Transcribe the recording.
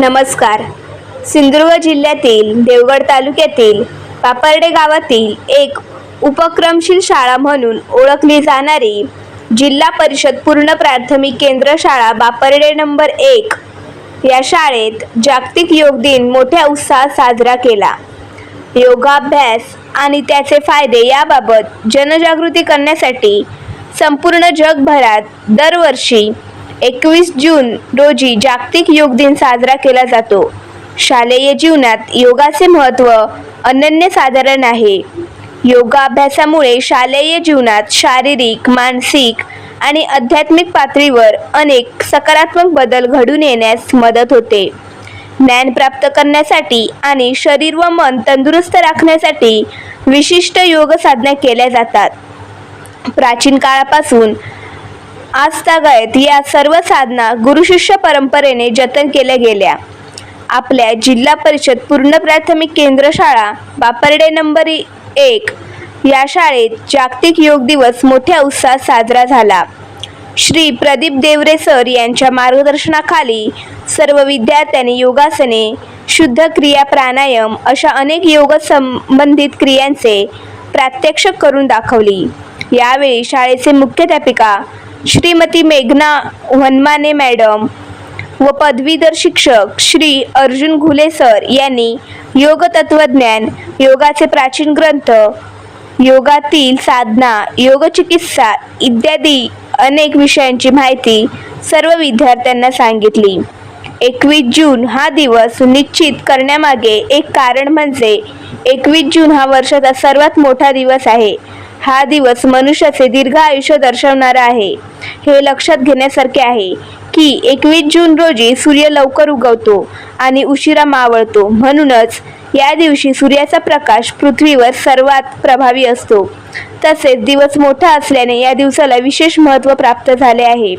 नमस्कार. सिंधुदुर्ग जिल्ह्यातील देवगड तालुक्यातील पापर्डे गावातील एक उपक्रमशील शाळा म्हणून ओळखली जाणारी जिल्हा परिषद पूर्ण प्राथमिक केंद्र शाळा बापर्डे नंबर एक या शाळेत जागतिक योग दिन मोठ्या उत्साहात साजरा केला. योगाभ्यास आणि त्याचे फायदे याबाबत जनजागृती करण्यासाठी संपूर्ण जगभरात दरवर्षी एकवीस जून रोजी जागतिक योग दिन साजरा केला जातो. शालेय जीवनात योगाचे महत्त्व अनन्यसाधारण आहे. योगाभ्यासामुळे शालेय जीवनात शारीरिक मानसिक आणि आध्यात्मिक पातळीवर अनेक सकारात्मक बदल घडून येण्यास मदत होते. ज्ञान प्राप्त करण्यासाठी आणि शरीर व मन तंदुरुस्त राखण्यासाठी विशिष्ट योग साधना केल्या जातात. प्राचीन काळापासून आजतागायत या सर्व साधना गुरुशिष्य परंपरेने जतन केल्या गेल्या. आपल्या जिल्हा परिषद पूर्ण प्राथमिक केंद्र शाळा बापर्डे नंबर एक या शाळेत जागतिक योग दिवस मोठ्या उत्साहात साजरा झाला. श्री प्रदीप देवरे सर यांच्या मार्गदर्शनाखाली सर्व विद्यार्थ्यांनी योगासने शुद्ध क्रिया प्राणायाम अशा अनेक योग संबंधित क्रियांचे प्रात्यक्षिक करून दाखवली. यावेळी शाळेचे मुख्याध्यापिका श्रीमती मेघना वनमाने मॅडम व पदवीधर शिक्षक श्री अर्जुन घुले सर यांनी योग तत्वज्ञान योगाचे प्राचीन ग्रंथ योगातील साधना योगचिकित्सा इत्यादी अनेक विषयांची माहिती सर्व विद्यार्थ्यांना सांगितली. एकवीस जून हा दिवस निश्चित करण्यामागे एक कारण म्हणजे एकवीस जून हा वर्षाचा सर्वात मोठा दिवस आहे. हा दिवस मनुष्याचे दीर्घ आयुष्य दर्शवणारा आहे. हे लक्षात घेण्यासारखे आहे की एकवीस जून रोजी सूर्य लवकर उगवतो आणि उशिरा मावळतो. म्हणूनच या दिवशी सूर्याचा प्रकाश पृथ्वीवर सर्वात प्रभावी असतो. तसेच दिवस मोठा असल्याने या दिवसाला विशेष महत्त्व प्राप्त झाले आहे.